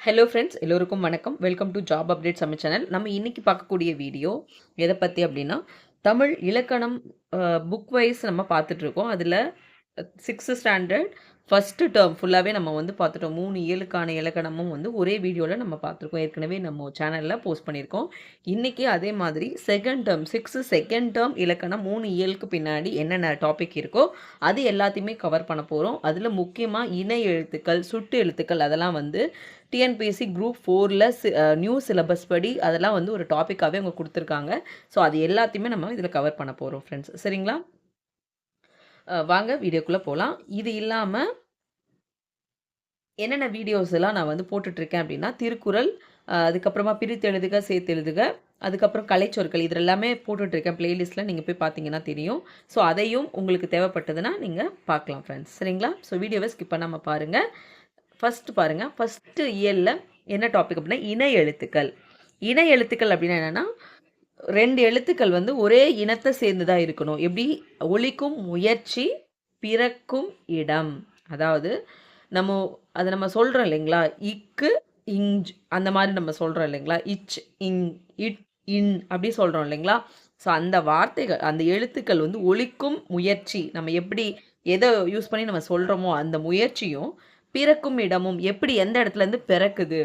Hello friends எல்லோருக்கும் வணக்கம். Welcome to job update Samai channel நம்ம இன்றைக்கி பார்க்கக்கூடிய வீடியோ எதை பற்றி அப்படின்னா தமிழ் இலக்கணம் புக் வைஸ் நம்ம பார்த்துட்ருக்கோம் அதில் சிக்ஸ்த்து ஸ்டாண்டர்ட் ஃபஸ்ட்டு டேர்ம் ஃபுல்லாகவே நம்ம வந்து பார்த்துட்டோம். மூணு இயலுக்கான இலக்கணமும் வந்து ஒரே வீடியோவில் நம்ம பார்த்துருக்கோம். ஏற்கனவே நம்ம சேனலில் போஸ்ட் பண்ணியிருக்கோம். இன்றைக்கி அதே மாதிரி second term sixth second term இலக்கணம் மூணு இயலுக்கு பின்னாடி என்னென்ன டாபிக் இருக்கோ அது எல்லாத்தையுமே கவர் பண்ண போகிறோம் அதில் முக்கியமாக இணை எழுத்துக்கள் சுட்டு எழுத்துக்கள் அதெல்லாம் வந்து டிஎன்பிஎஸ்சி குரூப் ஃபோரில் நியூ சிலபஸ் படி அதெல்லாம் வந்து ஒரு டாப்பிக்காகவே அவங்க கொடுத்துருக்காங்க. ஸோ அது எல்லாத்தையுமே நம்ம இதில் கவர் பண்ண போகிறோம் ஃப்ரெண்ட்ஸ் சரிங்களா? வாங்க வீடியோக்குள்ளே போகலாம் இது இல்லாமல் என்னென்ன வீடியோஸ் எல்லாம் நான் வந்து போட்டுட்ருக்கேன் அப்படின்னா திருக்குறள் அதுக்கப்புறமா பிரித்து எழுதுக சேர்த்து எழுதுக அதுக்கப்புறம் கலைச்சொற்கள் இது எல்லாமே போட்டுட்ருக்கேன். பிளேலிஸ்ட்டில் நீங்கள் போய் பார்த்தீங்கன்னா தெரியும். ஸோ அதையும் உங்களுக்கு தேவைப்பட்டதுன்னா நீங்கள் பார்க்கலாம் ஃப்ரெண்ட்ஸ் சரிங்களா? ஸோ வீடியோவை ஸ்கிப் பண்ணாமல் பாருங்கள் ஃபஸ்ட்டு பாருங்கள் ஃபஸ்ட்டு இயலில் என்ன டாபிக் அப்படின்னா இணை எழுத்துக்கள் இணை எழுத்துக்கள் அப்படின்னா என்னென்னா ரெண்டு எழுத்துக்கள் வந்து ஒரே இனத்தை சேர்ந்துதான் இருக்கணும். எப்படி? ஒலிக்கும் முயற்சி பிறக்கும் இடம். அதாவது நம்ம அதை நம்ம சொல்கிறோம் இல்லைங்களா? இக்கு இஞ்ச் அந்த மாதிரி நம்ம சொல்கிறோம் இல்லைங்களா? இச் இங் இட் இன் அப்படி சொல்கிறோம் இல்லைங்களா? ஸோ அந்த வார்த்தைகள் அந்த எழுத்துக்கள் வந்து ஒழிக்கும் முயற்சி. நம்ம எப்படி எதை யூஸ் பண்ணி நம்ம சொல்கிறோமோ அந்த முயற்சியும் பிறக்கும் இடமும் எப்படி எந்த இடத்துலேருந்து பிறக்குது?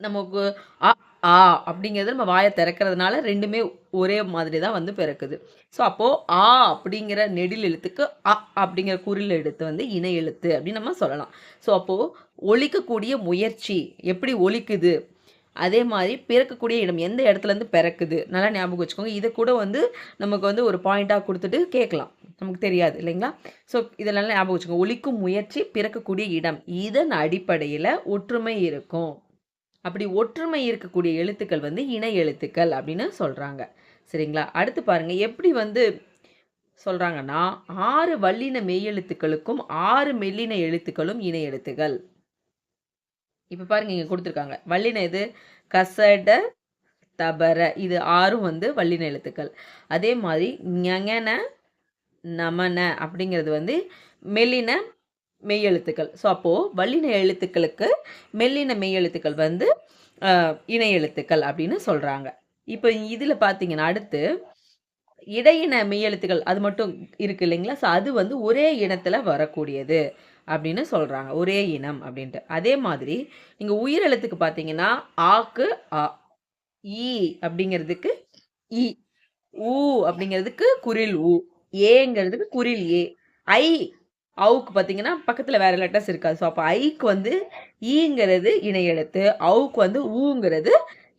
நமக்கு ஆ ஆ அப்படிங்கிறது நம்ம வாயை திறக்கிறதுனால ரெண்டுமே ஒரே மாதிரி தான் வந்து பிறக்குது. ஸோ அப்போது ஆ அப்படிங்கிற நெடில் எழுத்துக்கு அ அப்படிங்கிற குரில் எழுத்து வந்து இணை எழுத்து அப்படின்னு நம்ம சொல்லலாம். ஸோ அப்போது ஒழிக்கக்கூடிய முயற்சி எப்படி ஒழிக்குது அதே மாதிரி பிறக்கக்கூடிய இடம் எந்த இடத்துலேருந்து பிறக்குது? நல்லா ஞாபகம் வச்சுக்கோங்க. இதை கூட வந்து நமக்கு வந்து ஒரு பாயிண்ட்டாக கொடுத்துட்டு கேட்கலாம். நமக்கு தெரியாது இல்லைங்களா? ஸோ இதெல்லாம் ஞாபகம் வச்சுக்கோங்க. ஒழிக்கும் முயற்சி பிறக்கக்கூடிய இடம். இதன் அடிப்படையில் ஒற்றுமை இருக்கும். அப்படி ஒற்றுமை இருக்கக்கூடிய எழுத்துக்கள் வந்து இணை எழுத்துக்கள் அப்படின்னு சொல்கிறாங்க சரிங்களா? அடுத்து பாருங்கள் எப்படி வந்து சொல்கிறாங்கன்னா ஆறு வல்லின மெய்யெழுத்துக்களுக்கும் ஆறு மெல்லின எழுத்துக்களும் இணை எழுத்துக்கள். இப்போ பாருங்க இங்கே கொடுத்துருக்காங்க. வல்லின இது கசட தபர. இது ஆறும் வந்து வல்லின எழுத்துக்கள். அதே மாதிரி ஞங்கன நமன அப்படிங்கிறது வந்து மெல்லின மெய்யெழுத்துக்கள். ஸோ அப்போது வல்லின எழுத்துக்களுக்கு மெல்லின மெய்யெழுத்துக்கள் வந்து இணை எழுத்துக்கள் அப்படின்னு சொல்கிறாங்க இப்போ இதில் பார்த்தீங்கன்னா அடுத்து இடையின மெய்யெழுத்துக்கள் அது மட்டும் இருக்கு இல்லைங்களா? ஸோ அது வந்து ஒரே இனத்தில் வரக்கூடியது அப்படின்னு சொல்கிறாங்க ஒரே இனம் அப்படின்ட்டு. அதே மாதிரி நீங்கள் உயிரெழுத்துக்கு பார்த்தீங்கன்னா ஆக்கு ஆ ஈ அப்படிங்கிறதுக்கு இ ஊ அப்படிங்கிறதுக்கு குரில் ஊ ஏங்கிறதுக்கு குரில் ஏ ஐ அவுக்கு பார்த்தீங்கன்னா பக்கத்தில் வேற லெட்டர்ஸ் இருக்காது. ஸோ அப்போ ஐக்கு வந்து ஈங்கிறது இணையெழுத்து அவுக்கு வந்து ஊங்கிறது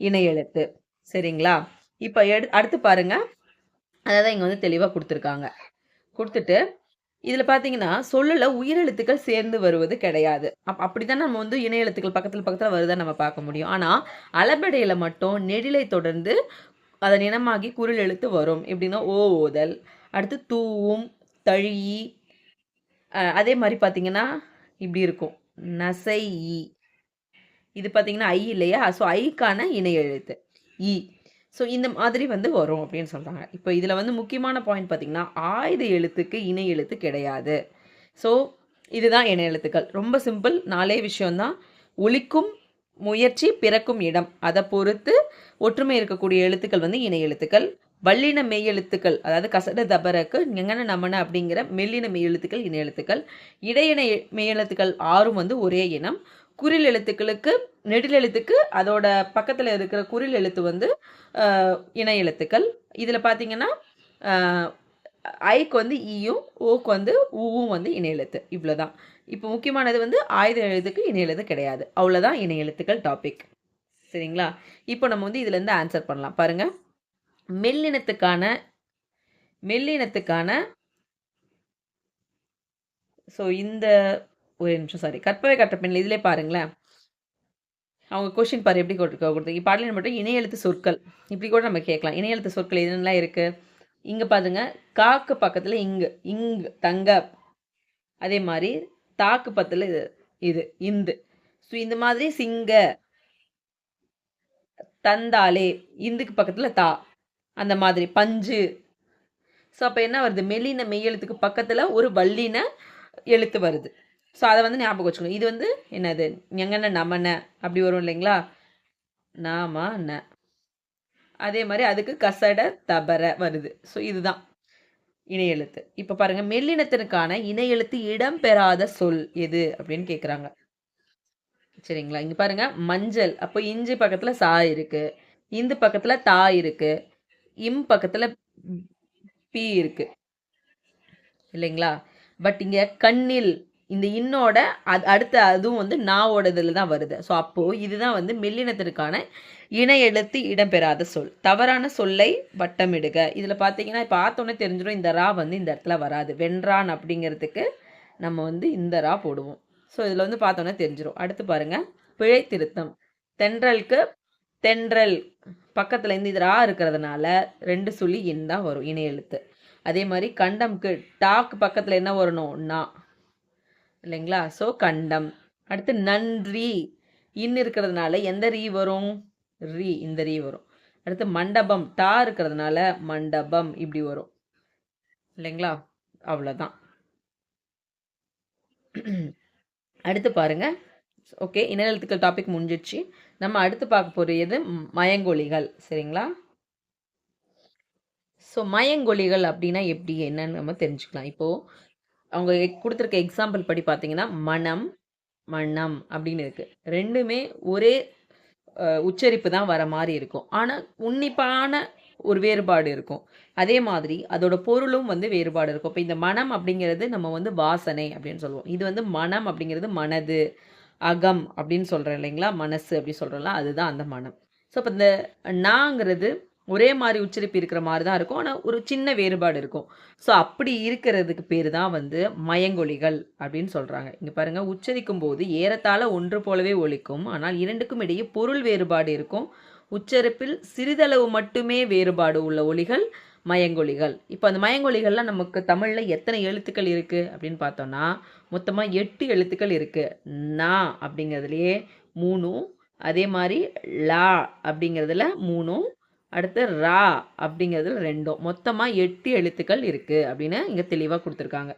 இணையெழுத்து. சரிங்களா? இப்போ எடு அடுத்து பாருங்க. அதை தான் இங்கே வந்து தெளிவாக கொடுத்துருக்காங்க. கொடுத்துட்டு இதில் பார்த்தீங்கன்னா சொல்லல உயிரெழுத்துக்கள் சேர்ந்து வருவது கிடையாது. அப் அப்படி தான் நம்ம வந்து இணையெழுத்துக்கள் பக்கத்தில் பக்கத்தில் வருதா நம்ம பார்க்க முடியும். ஆனால் அளபெடையில் மட்டும் நெடிலை தொடர்ந்து அதன் இனமாகி குரல் எழுத்து வரும். எப்படின்னா ஓ ஓதல் அடுத்து தூவும் தழி அதே மாதிரி பார்த்தீங்கன்னா இப்படி இருக்கும். நசை இ. இது பார்த்தீங்கன்னா ஐ இல்லையா? ஸோ ஐக்கான இணை எழுத்து. இ. ஸோ இந்த மாதிரி வந்து வரும் அப்படின்னு சொல்கிறாங்க இப்போ இதில் வந்து முக்கியமான பாயிண்ட் பார்த்தீங்கன்னா ஆயுத எழுத்துக்கு இணை எழுத்து கிடையாது. ஸோ இதுதான் இணை எழுத்துக்கள். ரொம்ப சிம்பிள் நாலே விஷயம்தான். ஒழிக்கும் முயற்சி பிறக்கும் இடம். அதை பொறுத்து ஒற்றுமை இருக்கக்கூடிய எழுத்துக்கள் வந்து இணை எழுத்துக்கள். வல்லின மெய்யெழுத்துக்கள் அதாவது கசட தபரக்கு எங்கன நமன அப்படிங்கிற மெல்லின மெய் எழுத்துக்கள் எழுத்துக்கள். இடையின எ- ஆறும் வந்து ஒரே இனம். குறில் எழுத்துக்களுக்கு நெடில் எழுத்துக்கு அதோட பக்கத்தில் இருக்கிற குறில் எழுத்து வந்து இன எழுத்துக்கள். இதில் பார்த்தீங்கன்னா ஐக்கு வந்து ஈயும் ஓக்கு வந்து ஊவும் வந்து இணை எழுத்து. இவ்வளோதான் இப்போ முக்கியமானது வந்து ஆயுத எழுத்துக்கு இணை எழுத்து கிடையாது. அவ்வளோதான் இணை எழுத்துக்கள் டாபிக் சரிங்களா? இப்போ நம்ம வந்து இதுலேருந்து ஆன்சர் பண்ணலாம். பாருங்கள் மெல்லினத்துக்கான மெல்லினத்துக்கான ஸோ இந்த ஒரு நிமிஷம் சாரி கற்பவை கற்ற பெண்ணில் இதிலே பாருங்களேன். அவங்க கொஷின் பாரு எப்படி கொடுத்து கொடுத்து பாடலின் மட்டும் இணையெழுத்து சொற்கள். இப்படி கூட நம்ம கேட்கலாம். இணையெழுத்து சொற்கள் என்னெல்லாம் இருக்குது இங்கே பாருங்க. காக்கு பக்கத்தில் இங்கு இங்கு தங்க. அதே மாதிரி தாக்கு பக்கத்தில் இது இது இந்து. ஸோ இந்த மாதிரி சிங்க. தந்தாலே இந்துக்கு பக்கத்தில் தா. அந்த மாதிரி பஞ்சு. ஸோ அப்போ என்ன வருது? மெல்லின மெய்யெழுத்துக்கு பக்கத்தில் ஒரு வல்லின எழுத்து வருது. ஸோ அதை வந்து ஞாபகம் வச்சுக்கணும். இது வந்து என்னது? எங்கன நமன அப்படி வரும் இல்லைங்களா? நாம ந. அதே மாதிரி அதுக்கு கசட தபர வருது. ஸோ இதுதான். இணையெழுத்து இப்போ பாருங்கள் மெல்லினத்திற்கான இணையெழுத்து இடம் இடம்பெறாத சொல் எது? அப்படின்னு கேட்குறாங்க சரிங்களா? இங்கே பாருங்கள் மஞ்சள். அப்போ இஞ்சி பக்கத்தில் சா இருக்குது இந்து பக்கத்தில் தா இருக்குது இம் பக்கத்தில் பி இருக்கு. இல்லைங்களா? பட் இங்கே கண்ணில் இந்த இன்னோட அது அடுத்த அதுவும் வந்து நாவோட இதில் தான் வருது. ஸோ அப்போது இதுதான் வந்து மெல்லினத்திற்கான இணை எழுத்து இடம்பெறாத சொல். தவறான சொல்லை வட்டமிடுக. இதில் பார்த்தீங்கன்னா இப்போ பார்த்தோன்னே தெரிஞ்சிடும் இந்த ரா வந்து இந்த இடத்துல வராது. வென்றான் அப்படிங்கிறதுக்கு நம்ம வந்து இந்த ரா போடுவோம். ஸோ இதில் வந்து பார்த்தோன்னே தெரிஞ்சிடும் அடுத்து பாருங்கள் பிழை திருத்தம். தென்றலுக்கு தென்றல் பக்கத்தில் இது ரா இருக்கிறதுனால ரெண்டு சொல்லி இன் தான் வரும் இணை எழுத்து. அதே மாதிரி கண்டம்க்கு டாக்கு பக்கத்தில் என்ன வரணும் நா இல்லைங்களா? ஸோ கண்டம். அடுத்து நன்றி. இன் இருக்கிறதுனால எந்த ரீ வரும்? ரீ இந்த ரீ வரும். அடுத்து மண்டபம் டா இருக்கிறதுனால மண்டபம் இப்படி வரும். இல்லைங்களா? அவ்வளோதான் அடுத்து பாருங்க. ஓகே இனஎழுத்துக்கள் டாபிக் முடிஞ்சிடுச்சு நம்ம அடுத்து பார்க்க போகிறது மயங்கொலிகள் சரிங்களா? ஸோ மயங்கொலிகள் அப்படின்னா எப்படி என்னன்னு நம்ம தெரிஞ்சுக்கலாம். இப்போது அவங்க கொடுத்துருக்க எக்ஸாம்பிள் படி பார்த்தீங்கன்னா மனம் மன்னம் அப்படின்னு இருக்குது ரெண்டுமே ஒரே உச்சரிப்பு தான் வர மாதிரி இருக்கும். ஆனால் உன்னிப்பான ஒரு வேறுபாடு இருக்கும். அதே மாதிரி அதோட பொருளும் வந்து வேறுபாடு இருக்கும். இப்போ இந்த மனம் அப்படிங்கிறது நம்ம வந்து வாசனை அப்படின்னு சொல்லுவோம். இது வந்து மனம் அப்படிங்கிறது மனது அகம் அப்படின்னு சொல்கிறேன் இல்லைங்களா? மனசு அப்படி சொல்கிறோம்ல அதுதான் அந்த மனம். ஸோ இப்போ இந்த நாங்கிறது ஒரே மாதிரி உச்சரிப்பு இருக்கிற மாதிரி தான் இருக்கும். ஆனால் ஒரு சின்ன வேறுபாடு இருக்கும். ஸோ அப்படி இருக்கிறதுக்கு பேர் தான் வந்து மயங்கொலிகள் அப்படின்னு சொல்கிறாங்க இங்கே பாருங்கள் உச்சரிக்கும் போது ஏறத்தாழ ஒன்று போலவே ஒழிக்கும் ஆனால் இரண்டுக்கும் இடையே பொருள் வேறுபாடு இருக்கும். உச்சரிப்பில் சிறிதளவு மட்டுமே வேறுபாடு உள்ள ஒலிகள் மயங்கொலிகள். இப்போ அந்த மயங்கொலிகள்லாம் நமக்கு தமிழில் எத்தனை எழுத்துக்கள் இருக்குது அப்படின்னு பார்த்தோம்னா மொத்தமாக எட்டு எழுத்துக்கள் இருக்குது நா அப்படிங்கிறதுலையே மூணும் அதே மாதிரி லா அப்படிங்கிறதுல மூணும் அடுத்து ரா அப்படிங்கிறதுல ரெண்டும். மொத்தமாக எட்டு எழுத்துக்கள் இருக்குது அப்படின்னு இங்கே தெளிவாக கொடுத்துருக்காங்க.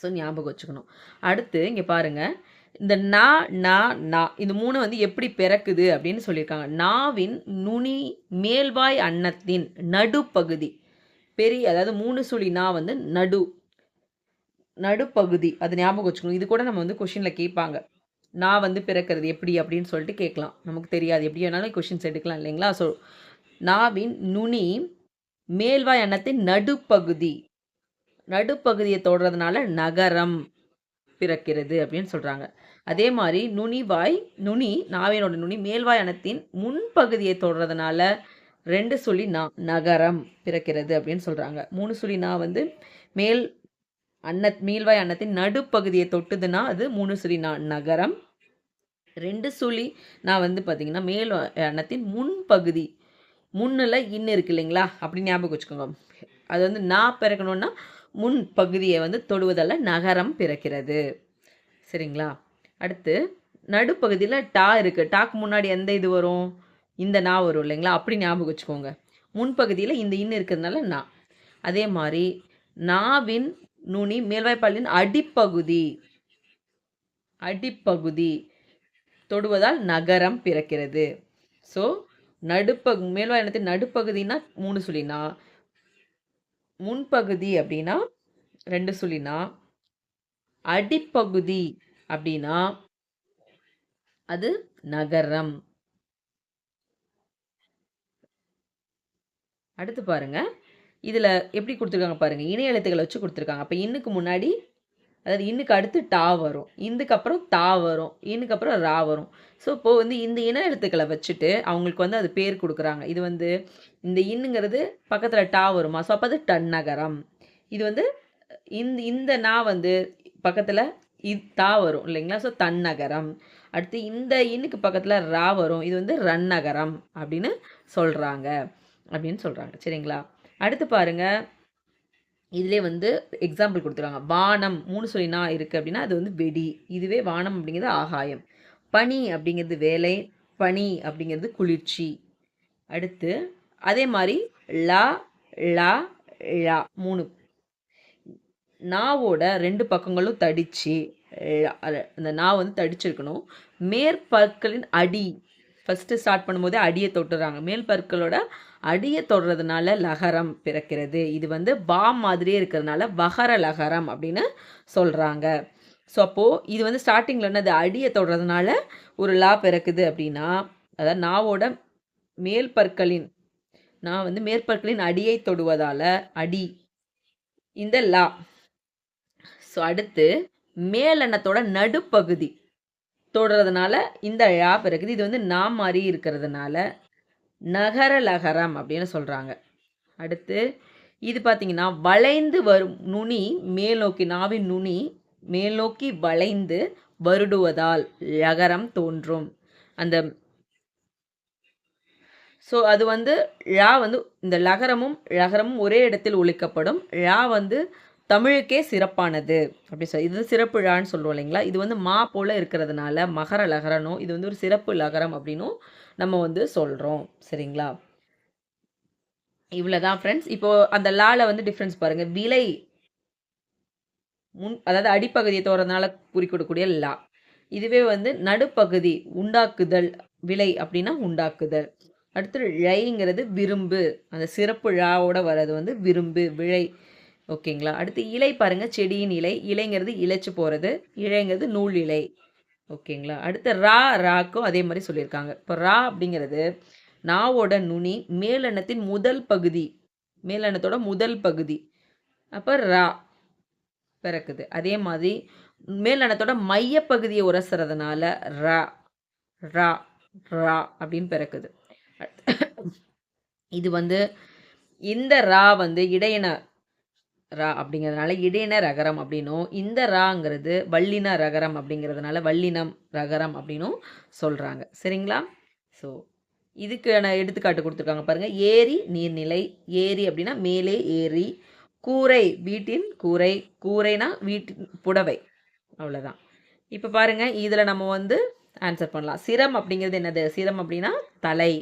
ஸோ ஞாபகம் வச்சுக்கணும். அடுத்து இங்கே பாருங்கள் இந்த நா நா நா இந்த மூணு வந்து எப்படி பிறக்குது அப்படின்னு சொல்லியிருக்காங்க. நாவின் நுனி மேல்வாய் அன்னத்தின் நடுப்பகுதி. பெரிய அதாவது மூணு சுழி நா வந்து நடு நடுப்பகுதி. அது ஞாபகம் வச்சுக்கணும். இது கூட நம்ம வந்து கொஷினில் கேட்பாங்க. நான் வந்து பிறக்கிறது எப்படி அப்படின்னு சொல்லிட்டு கேட்கலாம். நமக்கு தெரியாது. எப்படி வேணாலும் கொஷின்ஸ் எடுக்கலாம் இல்லைங்களா? ஸோ நாவின் நுனி மேல்வாய் அன்னத்தின் நடுப்பகுதி. நடுப்பகுதியை தொடுறதுனால நகரம். பிறக்கிறது அப்படின்னு சொல்கிறாங்க அதே மாதிரி நுனிவாய் நுனி நாவினோட நுனி மேல்வாய் அன்னத்தின் முன்பகுதியை தொடுறதுனால ரெண்டு சுழி நா நகரம் பிறக்கிறது அப்படின்னு சொல்கிறாங்க மூணு சுழி நா வந்து மேல் அன்ன மேல்வாய் அன்னத்தின் நடுப்பகுதியை தொட்டுதுன்னா அது மூணு சுழி நா நகரம். ரெண்டு சுழி நான் வந்து பார்த்தீங்கன்னா மேல் அன்னத்தின் முன்பகுதி முன்னில் இன்னு இருக்கு இல்லைங்களா? அப்படி ஞாபகம் வச்சுக்கோங்க. அது வந்து நான் பிறக்கணும்னா முன் பகுதியை வந்து தொடுவதால் நகரம் பிறக்கிறது. சரிங்களா? அடுத்து நடுப்பகுதியில் டா இருக்குது டாக்கு முன்னாடி எந்த இது வரும்? இந்த நா வரும் இல்லைங்களா? அப்படி ஞாபகம் வச்சுக்கோங்க. முன்பகுதியில் இந்த இன்னு இருக்கிறதுனால நா. அதே மாதிரி நாவின் நுனி மேல்வாய்ப்பாலின் அடிப்பகுதி அடிப்பகுதி தொடுவதால் நகரம் பிறக்கிறது. ஸோ நடுப்பகு மேல்வாய் இனத்தின் நடுப்பகுதினா மூணு சொல்லினா முன்பகுதி அப்படின்னா ரெண்டு சொல்லினா அடிப்பகுதி அப்படின்னா அது நகரம். அடுத்து பாருங்க. இதில் எப்படி கொடுத்துருக்காங்க பாருங்க. இணைய எழுத்துக்களை வச்சு கொடுத்துருக்காங்க. அப்போ இன்னுக்கு முன்னாடி அதாவது இன்னுக்கு அடுத்து டா வரும். இந்துக்கு அப்புறம் தா வரும். இன்னுக்கு அப்புறம் ரா வரும். ஸோ இப்போது வந்து இந்த இன எழுத்துக்களை வச்சுட்டு அவங்களுக்கு வந்து அது பேர் கொடுக்குறாங்க. இது வந்து இந்த இன்னுங்கிறது பக்கத்தில் டா வருமா? ஸோ அப்போ அது டன்னகரம். இது வந்து இந்த இந்த நா வந்து பக்கத்தில் தா வரும் இல்லைங்களா? ஸோ தன்னகரம். அடுத்து இந்த இன்னுக்கு பக்கத்தில் ரா வரும். இது வந்து ரன்னகரம் அப்படின்னு சொல்கிறாங்க அப்படின்னு சொல்கிறாங்க சரிங்களா? அடுத்து பாருங்கள் இதிலே வந்து எக்ஸாம்பிள் கொடுத்துருக்காங்க வானம் மூணு சொல்லினா இருக்குது அப்படின்னா அது வந்து வெடி. இதுவே வானம் அப்படிங்கிறது ஆகாயம். பனி அப்படிங்கிறது வேலை. பனி அப்படிங்கிறது குளிர்ச்சி. அடுத்து அதே மாதிரி லா லா லா மூணு. நாவோட ரெண்டு பக்கங்களும் தடிச்சு அந்த நா வந்து தடிச்சிருக்கணும். மேற்பற்களின் அடி ஃபஸ்ட்டு ஸ்டார்ட் பண்ணும்போதே அடியை தொட்டுறாங்க. மேல் பற்களோட அடியை தொடுறதுனால லகரம் பிறக்கிறது. இது வந்து பா மாதிரியே இருக்கிறதுனால வகர லகரம் அப்படின்னு சொல்கிறாங்க ஸோ அப்போது இது வந்து ஸ்டார்டிங்கில் என்னது அடியை தொடுறதுனால ஒரு லா பிறக்குது அப்படின்னா அதாவது நாவோட மேல் பற்களின் நான் வந்து மேற்பற்களின் அடியை தொடுவதால் அடி இந்த லா. ஸோ அடுத்து மேலெண்ணத்தோட நடுப்பகுதி. தொடுறதுனால இந்த ழா பிறகுது. இது வந்து நாம் மாறி இருக்கிறதுனால நகர லகரம் அப்படின்னு சொல்கிறாங்க அடுத்து இது பார்த்திங்கன்னா வளைந்து வரும் நுனி மேல் நோக்கி நாவின் நுனி மேல் நோக்கி வளைந்து வருடுவதால் லகரம் தோன்றும். அந்த ஸோ அது வந்து ழா வந்து இந்த லகரமும் லகரமும் ஒரே இடத்தில் ஒழிக்கப்படும். ழா வந்து தமிழுக்கே சிறப்பானது. அப்படி சொல்லி இது சிறப்பு ழான்னு சொல்லுவோம் இல்லைங்களா? இது வந்து மா போல் இருக்கிறதுனால மகர லகரனும் இது வந்து ஒரு சிறப்பு லகரம் அப்படின்னும் நம்ம வந்து சொல்கிறோம் சரிங்களா? இவ்வளோ தான் ஃப்ரெண்ட்ஸ் இப்போது அந்த லால வந்து டிஃப்ரென்ஸ் பாருங்கள் விலை முன் அதாவது அடிப்பகுதியை தோறதுனால குறிக்கொடுக்கூடிய லா. இதுவே வந்து நடுப்பகுதி உண்டாக்குதல் விலை அப்படின்னா உண்டாக்குதல். அடுத்து ழைங்கிறது விரும்பு. அந்த சிறப்பு ழாவோட வர்றது வந்து விரும்பு விழை. ஓகேங்களா? அடுத்து இலை பாருங்கள் செடியின் இலை. இலைங்கிறது இழைச்சி போகிறது இழைங்கிறது நூல் இலை. ஓகேங்களா? அடுத்து ரா ராக்கும் அதே மாதிரி சொல்லியிருக்காங்க. இப்போ ரா அப்படிங்கிறது நாவோட நுனி மேலெண்ணத்தின் முதல் பகுதி. மேலெண்ணத்தோட முதல் பகுதி. அப்போ ரா பிறக்குது. அதே மாதிரி மேலெண்ணத்தோட மையப்பகுதியை உரசுறதுனால ரா ரா ரா அப்படின்னு பிறக்குது. இது வந்து இந்த ரா வந்து இடையின ரா அப்படிங்கிறதுனால இடையின ரகரம் அப்படின்னும் இந்த ராங்கிறது வல்லின ரகரம் அப்படிங்கிறதுனால வல்லினம் ரகரம் அப்படின்னும் சொல்கிறாங்க சரிங்களா? ஸோ இதுக்கான எடுத்துக்காட்டு கொடுத்துருக்காங்க பாருங்கள் ஏரி நீர்நிலை ஏரி அப்படின்னா மேலே ஏரி கூரை வீட்டின் கூரை கூரைனா வீட்டின் புடவை. அவ்வளோதான் இப்போ பாருங்கள் இதில் நம்ம வந்து ஆன்சர் பண்ணலாம். சிரம் அப்படிங்கிறது என்னது? சிரம் அப்படின்னா தலை.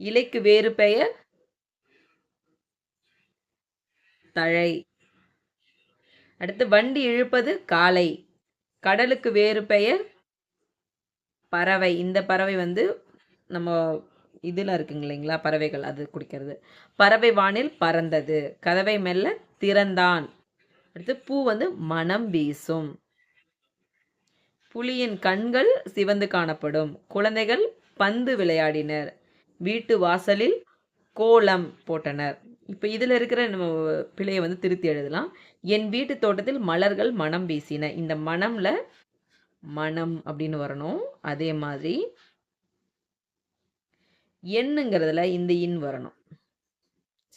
இலைக்கு வேறு பெயர் தழை. அடுத்து வண்டி இழுப்பது காலை. கடலுக்கு வேறு பெயர் பறவை. இந்த பறவை வந்து நம்ம இதில் இருக்குங்க இல்லைங்களா? பறவைகள் அது குடிக்கிறது. பறவை வானில் பறந்தது. கதவை மெல்ல திறந்தான். அடுத்து பூ வந்து மனம் வீசும். புலியின் கண்கள் சிவந்து காணப்படும். குழந்தைகள் பந்து விளையாடினர். வீட்டு வாசலில் கோலம் போட்டனர். இப்போ இதில் இருக்கிற நம்ம பிழையை வந்து திருத்தி எழுதலாம். என் வீட்டு தோட்டத்தில் மலர்கள் மனம் வீசின. இந்த மனம்ல மனம் அப்படின்னு வரணும். அதே மாதிரி எண்ணுங்கிறதுல இந்த இன் வரணும்.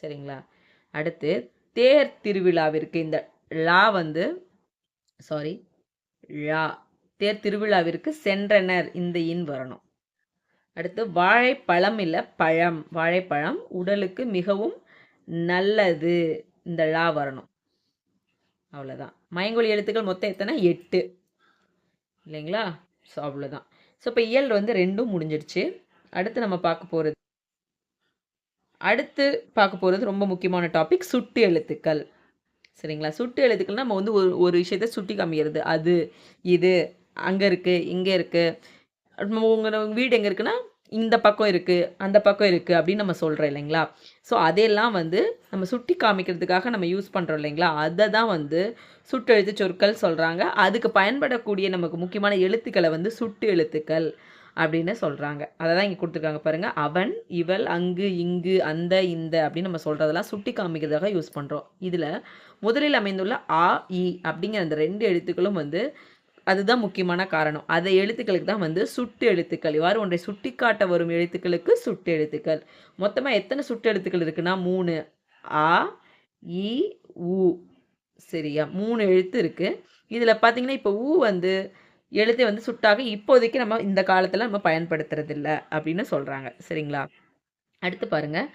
சரிங்களா? அடுத்து தேர் திருவிழாவிற்கு இந்த லா வந்து சாரி ழா தேர் திருவிழாவிற்கு சென்றனர். இந்த இன் வரணும். அடுத்து வாழைப்பழம் இல்லை பழம். வாழைப்பழம் உடலுக்கு மிகவும் நல்லது. இந்த லா வரணும். அவ்வளோதான் மயங்கொழி எழுத்துக்கள் மொத்தம் எத்தனை? எட்டு. இல்லைங்களா? ஸோ அவ்வளோதான் ஸோ இப்போ இயல் வந்து ரெண்டும் முடிஞ்சிடுச்சு அடுத்து நம்ம பார்க்க போகிறது அடுத்து பார்க்க போகிறது ரொம்ப முக்கியமான டாபிக் சுட்டு எழுத்துக்கள். சரிங்களா? சுட்டு எழுத்துக்கள் நம்ம வந்து ஒரு ஒரு விஷயத்த சுட்டி காமிக்கிறது. அது இது அங்கே இருக்குது இங்கே இருக்குது உங்கள் வீடு எங்கே இருக்குன்னா இந்த பக்கம் இருக்குது அந்த பக்கம் இருக்குது அப்படின்னு நம்ம சொல்கிறோம் இல்லைங்களா? ஸோ அதையெல்லாம் வந்து நம்ம சுட்டி காமிக்கிறதுக்காக நம்ம யூஸ் பண்ணுறோம் இல்லைங்களா? அதை தான் வந்து சுட்டெழுத்து சொற்கள் சொல்கிறாங்க அதுக்கு பயன்படக்கூடிய நமக்கு முக்கியமான எழுத்துக்களை வந்து சுட்டு எழுத்துக்கள் அப்படின்னு சொல்கிறாங்க அதை தான் இங்கே கொடுத்துருக்காங்க பாருங்கள் அவன் இவள் அங்கு இங்கு அந்த இந்த அப்படின்னு நம்ம சொல்கிறதெல்லாம் சுட்டி காமிக்கிறதுக்காக யூஸ் பண்ணுறோம் இதில் முதலில் அமைந்துள்ள ஆ இ அப்படிங்கிற அந்த ரெண்டு எழுத்துக்களும் வந்து அதுதான் முக்கியமான காரணம். அதை எழுத்துக்களுக்கு தான் வந்து சுட்டு எழுத்துக்கள். இவ்வாறு ஒன்றை சுட்டி காட்ட வரும் எழுத்துக்களுக்கு சுட்டு எழுத்துக்கள். மொத்தமாக எத்தனை சுட்டு எழுத்துக்கள் இருக்குன்னா மூணு ஆ இ உ. சரியா? மூணு எழுத்து இருக்குது இதில் பார்த்தீங்கன்னா இப்போ ஊ வந்து எழுத்தை வந்து சுட்டாக இப்போதைக்கு நம்ம இந்த காலத்தில் நம்ம பயன்படுத்துறதில்ல அப்படின்னு சொல்கிறாங்க சரிங்களா? அடுத்து பாருங்கள்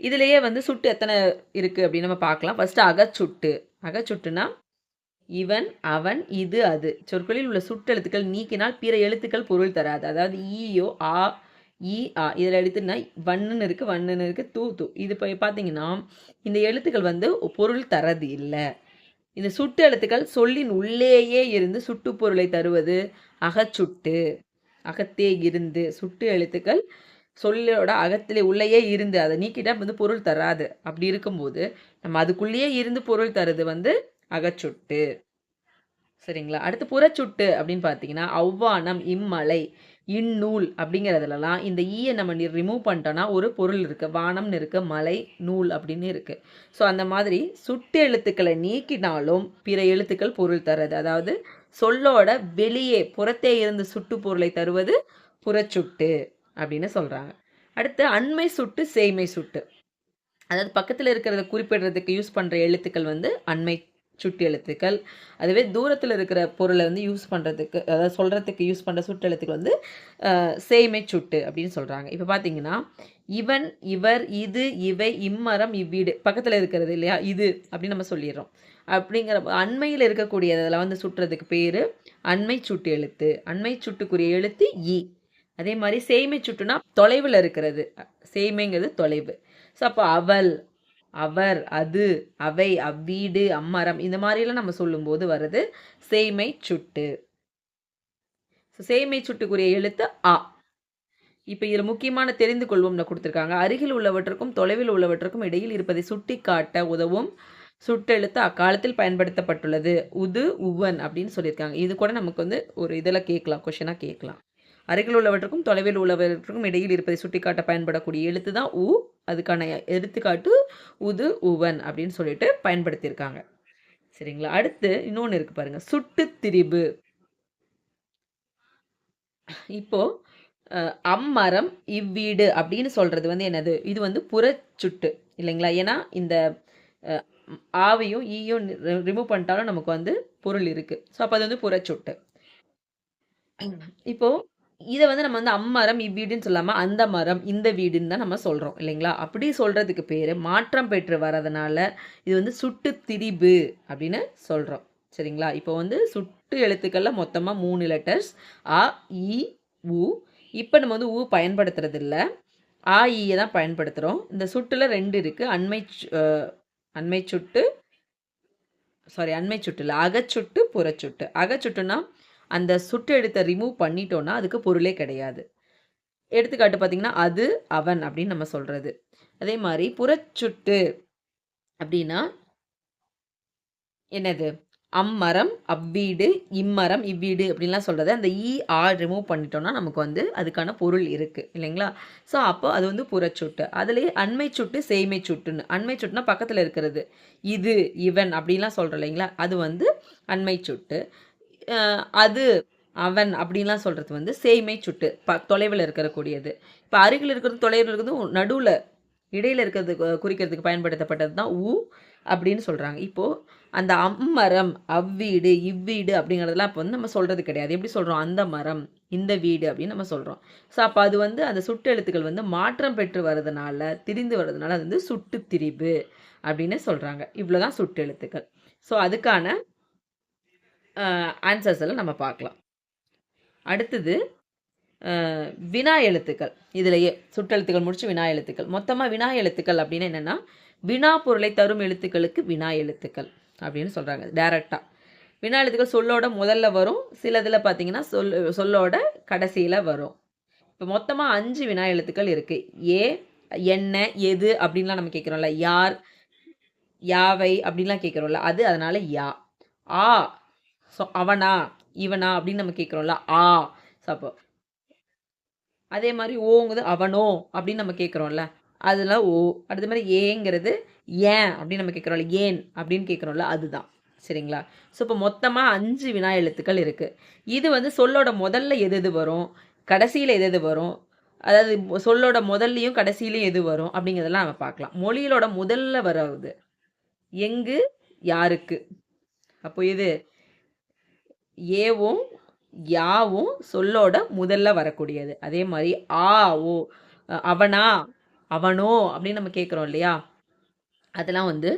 இதுலேயே வந்து சுட்டு எத்தனை இருக்குது அப்படின்னு நம்ம பார்க்கலாம். ஃபஸ்ட்டு அகச்சுட்டு. அகச்சுட்டுனா இவன் அவன் இது அது. சொற்களில் உள்ள சுட்டெழுத்துக்கள் நீக்கினால் பிற எழுத்துக்கள் பொருள் தராது. அதாவது ஈயோ ஆ ஈ ஆ. இதில் எழுத்துனா வண்ணுன்னு இருக்குது வண்ணுன்னு இருக்குது தூ தூ. இது இப்போ பார்த்தீங்கன்னா இந்த எழுத்துக்கள் வந்து பொருள் தரது இல்லை. இந்த சுட்டு எழுத்துக்கள் சொல்லின் உள்ளேயே இருந்து சுட்டு பொருளை தருவது அகச்சுட்டு அகத்தே இருந்து. சுட்டு எழுத்துக்கள் சொல்லோட அகத்திலே உள்ளேயே இருந்து அதை நீக்கிட்டால் வந்து பொருள் தராது. அப்படி இருக்கும்போது நம்ம அதுக்குள்ளேயே இருந்து பொருள் தருது வந்து அகச்சுட்டு. சரிங்களா? அடுத்து புறச்சுட்டு அப்படின்னு பார்த்தீங்கன்னா அவ்வானம் இம்மலை இந்நூல் அப்படிங்கிறதுலலாம் இந்த ஈயை நம்ம ரிமூவ் பண்ணிட்டோன்னா ஒரு பொருள் இருக்குது வானம்னு இருக்குது மலை நூல் அப்படின்னு இருக்குது ஸோ அந்த மாதிரி சுட்டு எழுத்துக்களை நீக்கினாலும் பிற எழுத்துக்கள் பொருள் தருது. அதாவது சொல்லோட வெளியே புறத்தே இருந்து சுட்டு பொருளை தருவது புறச்சுட்டு அப்படின்னு சொல்கிறாங்க அடுத்து அண்மை சுட்டு சேமை சுட்டு. அதாவது பக்கத்தில் இருக்கிறத குறிப்பிடுறதுக்கு யூஸ் பண்ணுற எழுத்துக்கள் வந்து அண்மை சுட்டு எழுத்துக்கள். அதுவே தூரத்தில் இருக்கிற பொருளை வந்து யூஸ் பண்ணுறதுக்கு அதாவது சொல்கிறதுக்கு யூஸ் பண்ணுற சுட்டு எழுத்துக்கள் வந்து சேமே சுட்டு அப்படின்னு சொல்கிறாங்க இப்போ பார்த்தீங்கன்னா இவன் இவர் இது இவை இம்மரம் இவ்வீடு பக்கத்தில் இருக்கிறது இல்லையா இது அப்படின்னு நம்ம சொல்லிடுறோம். அப்படிங்கிற அண்மையில் இருக்கக்கூடிய அதில் வந்து சுட்டுறதுக்கு பேர் அண்மை சுட்டு எழுத்து. அண்மை சுட்டுக்குரிய எழுத்து இ. அதே மாதிரி சேமை சுட்டுனா தொலைவில் இருக்கிறது. சேமைங்கிறது தொலைவு. ஸோ அப்போ அவள் அவர் அது அவை அவ்வீடு அம்மரம் இந்த மாதிரிலாம் நம்ம சொல்லும்போது வருது. சேமை சுட்டு. சேமை சுட்டுக்குரிய எழுத்து ஆ இப்போ இதில் முக்கியமான தெரிந்து கொள்வோம்னு கொடுத்துருக்காங்க. அருகில் உள்ளவற்றுக்கும் தொலைவில் உள்ளவற்றுக்கும் இடையில் இருப்பதை சுட்டி காட்ட உதவும் சுட்டெழுத்து அக்காலத்தில் பயன்படுத்தப்பட்டுள்ளது. உது உவன் அப்படின்னு சொல்லியிருக்காங்க. இது கூட நமக்கு வந்து ஒரு இதில் கேட்கலாம் கொஷனாக கேட்கலாம். அருகில் உள்ளவற்றுக்கும் தொலைவில் உள்ளவற்றுக்கும் இடையில் இருப்பதை சுட்டிக்காட்ட பயன்படக்கூடிய எழுத்து தான் உ. அதுக்கான எடுத்துக்காட்டு உது உவன் அப்படின்னு சொல்லிட்டு பயன்படுத்தியிருக்காங்க. சரிங்களா? அடுத்து இன்னொன்று இருக்கு பாருங்க. சுட்டு திரிபு. இப்போ அம்மரம் இவ்வீடு அப்படின்னு சொல்றது வந்து என்னது? இது வந்து புறச்சுட்டு இல்லைங்களா? ஏன்னா இந்த ஆவியும் ஆவையும் ஈயும் ரிமூவ் பண்ணிட்டாலும் நமக்கு வந்து பொருள் இருக்கு. ஸோ அப்போ அது வந்து புறச்சுட்டு. இப்போ இதை வந்து நம்ம வந்து அம்மரம் இவ்வீடுன்னு சொல்லாமல் அந்த மரம் இந்த வீடுன்னு தான் நம்ம சொல்கிறோம் இல்லைங்களா? அப்படி சொல்கிறதுக்கு பேர் மாற்றம் பெற்று வரதுனால இது வந்து சுட்டு திரிபு அப்படின்னு சொல்கிறோம் சரிங்களா? இப்போ வந்து சுட்டு எழுத்துக்களில் மொத்தமாக மூணு லெட்டர்ஸ் அ இ உ. இப்போ நம்ம வந்து ஊ பயன்படுத்துறது இல்லை ஆ ஈயை தான் பயன்படுத்துகிறோம் இந்த சுட்டில் ரெண்டு இருக்குது அண்மை சு- அண்மை சுட்டு சாரி அண்மை சுட்டு இல்லை அகச்சுட்டு புறச்சுட்டு. அகச்சுட்டுனா அந்த சுட்டு ரிமூவ் பண்ணிட்டோன்னா அதுக்கு பொருளே கிடையாது. எடுத்துக்காட்டு பார்த்தீங்கன்னா அது அவன் அப்படின்னு நம்ம சொல்கிறது அதே மாதிரி புறச்சுட்டு அப்படின்னா என்னது? அம்மரம் அவ்வீடு இம்மரம் இவ்வீடு அப்படின்லாம் சொல்கிறது அந்த ஈ ஆர் ரிமூவ் பண்ணிட்டோம்னா நமக்கு வந்து அதுக்கான பொருள் இருக்குது இல்லைங்களா? ஸோ அப்போ அது வந்து புறச்சுட்டு. அதுலேயே அண்மை சுட்டு சேய்மை சுட்டுன்னு. அண்மை சுட்டுனா பக்கத்தில் இருக்கிறது. இது இவன் அப்படின்லாம் சொல்கிறோம் இல்லைங்களா? அது வந்து அண்மை சுட்டு. அது அவன் அப்படின்லாம் சொல்கிறது வந்து சேய்மை சுட்டு ப தொலைவில் இருக்கக்கூடியது. இப்போ அருகில் இருக்கிறது தொலைவில் இருக்கிறது நடுவில் இடையில் இருக்கிறது கு- குறிக்கிறதுக்கு பயன்படுத்தப்பட்டது தான் ஊ அப்படின்னு சொல்கிறாங்க இப்போது அந்த அம்மரம் அவ்வீடு இவ்வீடு அப்படிங்கிறதெல்லாம் இப்போ வந்து நம்ம சொல்கிறது கிடையாது. எப்படி சொல்கிறோம் அந்த மரம் இந்த வீடு அப்படின்னு நம்ம சொல்கிறோம் ஸோ அப்போ அது வந்து அந்த சுட்டு எழுத்துக்கள் வந்து மாற்றம் பெற்று வர்றதுனால திரிந்து வர்றதுனால அது வந்து சுட்டு திரிபு அப்படின்னு சொல்கிறாங்க இவ்வளோ தான் சுட்டு எழுத்துக்கள். ஸோ அதுக்கான ஆன்சர்ஸ் எல்லாம் நம்ம பார்க்கலாம். அடுத்தது வினா எழுத்துக்கள். இதிலேயே சுட்டெழுத்துக்கள் முடிச்சு வினா எழுத்துக்கள். மொத்தமாக வினா எழுத்துக்கள் அப்படின்னு என்னென்னா வினா பொருளை தரும் எழுத்துக்களுக்கு வினா எழுத்துக்கள் அப்படின்னு சொல்கிறாங்க டேரெக்டாக வினா எழுத்துக்கள் சொல்லோட முதல்ல வரும் சிலதில் பார்த்தீங்கன்னா சொல் சொல்லோட கடைசியில் வரும். இப்போ மொத்தமாக அஞ்சு வினா எழுத்துக்கள் இருக்குது ஏ என்ன எது அப்படின்லாம் நம்ம கேட்குறோம்ல யார் யாவை அப்படின்லாம் கேட்குறோம்ல அது அதனால் யா. ஆ ஸோ அவனா இவனா அப்படின்னு நம்ம கேட்குறோம்ல ஆ. ஸோ அப்போ அதே மாதிரி ஓங்குது அவனோ அப்படின்னு நம்ம கேட்குறோம்ல அதெல்லாம் ஓ அடுத்த மாதிரி ஏங்கிறது ஏன் அப்படின்னு நம்ம கேட்குறோம்ல ஏன் அப்படின்னு கேட்குறோம்ல அதுதான். சரிங்களா? ஸோ இப்போ மொத்தமாக அஞ்சு வினா எழுத்துக்கள் இருக்குது இது வந்து சொல்லோட முதல்ல எது எது வரும்? கடைசியில் எது எது வரும்? அதாவது சொல்லோட முதல்லையும் கடைசியிலையும் எது வரும்? அப்படிங்கிறதெல்லாம் நம்ம பார்க்கலாம். மொழியிலோட முதல்ல வர்றது எங்கு? யாருக்கு? அப்போ இது ஏவும் யாவும் சொல்லோட முதல்ல வரக்கூடியது. அதே மாதிரி ஆ ஓ அவனா அவனோ அப்படின்னு நம்ம கேட்குறோம் இல்லையா? அதெல்லாம் வந்து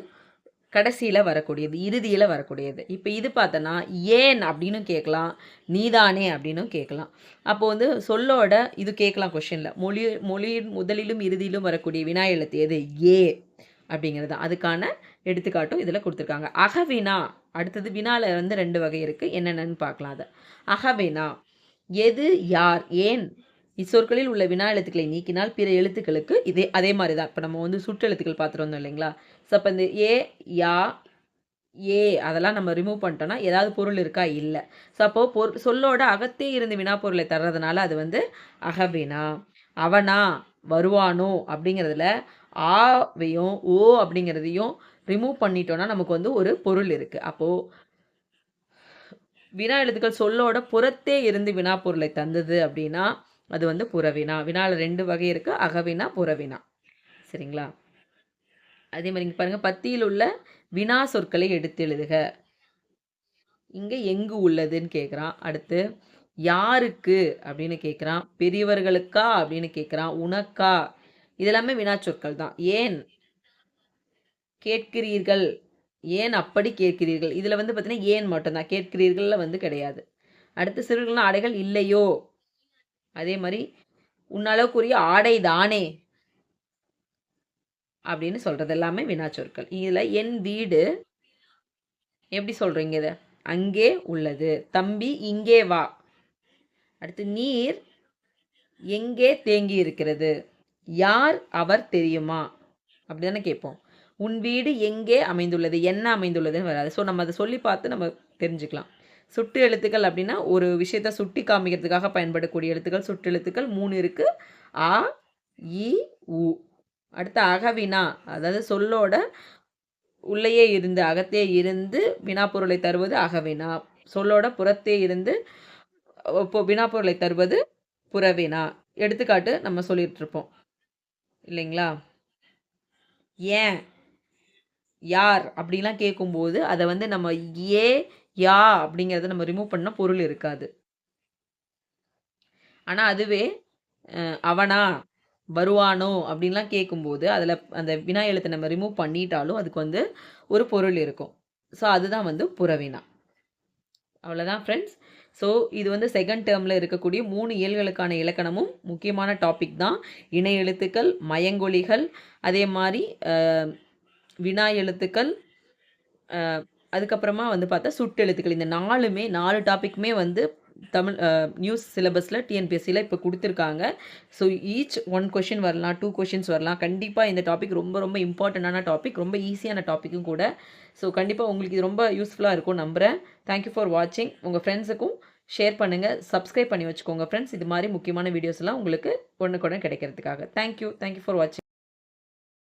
கடைசியில் வரக்கூடியது இறுதியில் வரக்கூடியது. இப்போ இது பார்த்தோன்னா ஏன் அப்படின்னு கேட்கலாம் நீதானே அப்படின்னும் கேட்கலாம். அப்போ வந்து சொல்லோட இது கேட்கலாம் கொஷனில் மொழி மொழியின் முதலிலும் இறுதியிலும் வரக்கூடிய வினா எழுத்து எது? ஏ அப்படிங்கிறது தான். அதுக்கான எடுத்துக்காட்டும் இதில் கொடுத்துருக்காங்க. அகவினா அடுத்தது வினால வந்து ரெண்டு வகை இருக்குது என்னென்னு பார்க்கலாம் அதை. அகவினா எது யார் ஏன்? இச்சொற்களில் உள்ள வினா எழுத்துக்களை நீக்கினால் பிற எழுத்துக்களுக்கு இதே அதே மாதிரி தான் இப்போ நம்ம வந்து சுற்றெழுத்துக்கள் பார்த்துட்டு வந்தோம் இல்லைங்களா? ஸோ அப்போ இந்த ஏ யா ஏ அதெல்லாம் நம்ம ரிமூவ் பண்ணிட்டோம்னா ஏதாவது பொருள் இருக்கா? இல்லை. ஸோ அப்போது பொரு சொல்லோட அகத்தே இருந்து வினா பொருளை தர்றதுனால அது வந்து அகவினா அவனா வருவானோ அப்படிங்கிறதுல ஆவையும் ஓ அப்படிங்கிறதையும் ரிமூவ் பண்ணிட்டோன்னா நமக்கு வந்து ஒரு பொருள் இருக்குது அப்போது வினா எழுத்துக்கள் சொல்லோட புறத்தே இருந்து வினா பொருளை தந்தது அப்படின்னா அது வந்து புறவினா. வினாவில் ரெண்டு வகை இருக்குது அகவினா புறவினா. சரிங்களா? அதே மாதிரி இங்கே பாருங்கள் பத்தியில் உள்ள வினா சொற்களை எடுத்து எழுதுக. இங்கே எங்கு உள்ளதுன்னு கேட்குறான் அடுத்து யாருக்கு அப்படின்னு கேட்குறான் பெரியவர்களுக்கா அப்படின்னு கேட்குறான் உனக்கா? இதெல்லாமே வினா சொற்கள் தான். ஏன்? கேட்கிறீர்கள். ஏன் அப்படி கேட்கிறீர்கள்? இதில் வந்து பார்த்தீங்கன்னா ஏன் மட்டும்தான். கேட்கிறீர்களில் வந்து கிடையாது. அடுத்து சிறுகள்னா ஆடைகள் இல்லையோ? அதே மாதிரி உன்னளவுக்குரிய ஆடை தானே? அப்படின்னு சொல்கிறது எல்லாமே வினாச்சொற்கள் இதில் என் வீடு எப்படி சொல்கிறீங்க இதை? அங்கே உள்ளது. தம்பி இங்கே வா. அடுத்து நீர் எங்கே தேங்கி இருக்கிறது? யார் அவர் தெரியுமா? அப்படி தானே கேட்போம். உன் வீடு எங்கே அமைந்துள்ளது? என்ன அமைந்துள்ளதுன்னு வராது. ஸோ நம்ம அதை சொல்லி பார்த்து நம்ம தெரிஞ்சுக்கலாம். சுட்டு எழுத்துக்கள் அப்படின்னா ஒரு விஷயத்த சுட்டி காமிக்கிறதுக்காக பயன்படக்கூடிய எழுத்துக்கள் சுட்டு எழுத்துக்கள் மூணு இருக்குது ஆ இ உ. அடுத்து அகவினா அதாவது சொல்லோட உள்ளேயே இருந்து அகத்தே இருந்து வினாப்பொருளை தருவது அகவினா. சொல்லோட புறத்தே இருந்து இப்போ வினாப்பொருளை தருவது புறவினா. எடுத்துக்காட்டு நம்ம சொல்லிட்டு இருப்போம். இல்லைங்களா? ஏன்? யார் அப்படிலாம் கேட்கும்போது அதை வந்து நம்ம ஏ யா அப்படிங்கிறத நம்ம ரிமூவ் பண்ணால் பொருள் இருக்காது. ஆனால் அதுவே அவனா வருவானோ அப்படின்லாம் கேட்கும்போது அதில் அந்த வினா எழுத்தை நம்ம ரிமூவ் பண்ணிட்டாலும் அதுக்கு வந்து ஒரு பொருள் இருக்கும். ஸோ அதுதான் வந்து புறவினா. அவ்வளோதான் ஃப்ரெண்ட்ஸ் ஸோ இது வந்து செகண்ட் டேர்மில் இருக்கக்கூடிய மூணு இயல்களுக்கான இலக்கணமும் முக்கியமான டாபிக் தான் இணை எழுத்துக்கள் மயங்கொலிகள் அதே மாதிரி வினா எழுத்துக்கள் அதுக்கப்புறமா வந்து பார்த்தா சுட்டெழுத்துக்கள் இந்த நாலுமே நாலு டாப்பிக்குமே வந்து தமிழ் நியூஸ் சிலபஸில் டிஎன்பிஎஸ்சியில் இப்போ கொடுத்துருக்காங்க. ஸோ ஈச் ஒன் கொஷின் வரலாம் டூ கொஷின்ஸ் வரலாம். கண்டிப்பாக இந்த டாபிக் ரொம்ப ரொம்ப இம்பார்ட்டண்டான டாபிக் ரொம்ப ஈஸியான டாப்பிக்கும் கூட. ஸோ கண்டிப்பாக உங்களுக்கு இது ரொம்ப யூஸ்ஃபுல்லாக இருக்கும் நம்புகிறேன் தேங்க்யூ ஃபார் வாட்சிங் உங்கள் ஃப்ரெண்ட்ஸுக்கும் ஷேர் பண்ணுங்கள் சப்ஸ்கிரைப் பண்ணி வச்சுக்கோங்க ஃப்ரெண்ட்ஸ். இது மாதிரி முக்கியமான வீடியோஸ்லாம் உங்களுக்கு ஒன்றுக்கு கிடைக்கிறதுக்காக. தேங்க்யூ தேங்க்யூ ஃபார் வாட்சிங்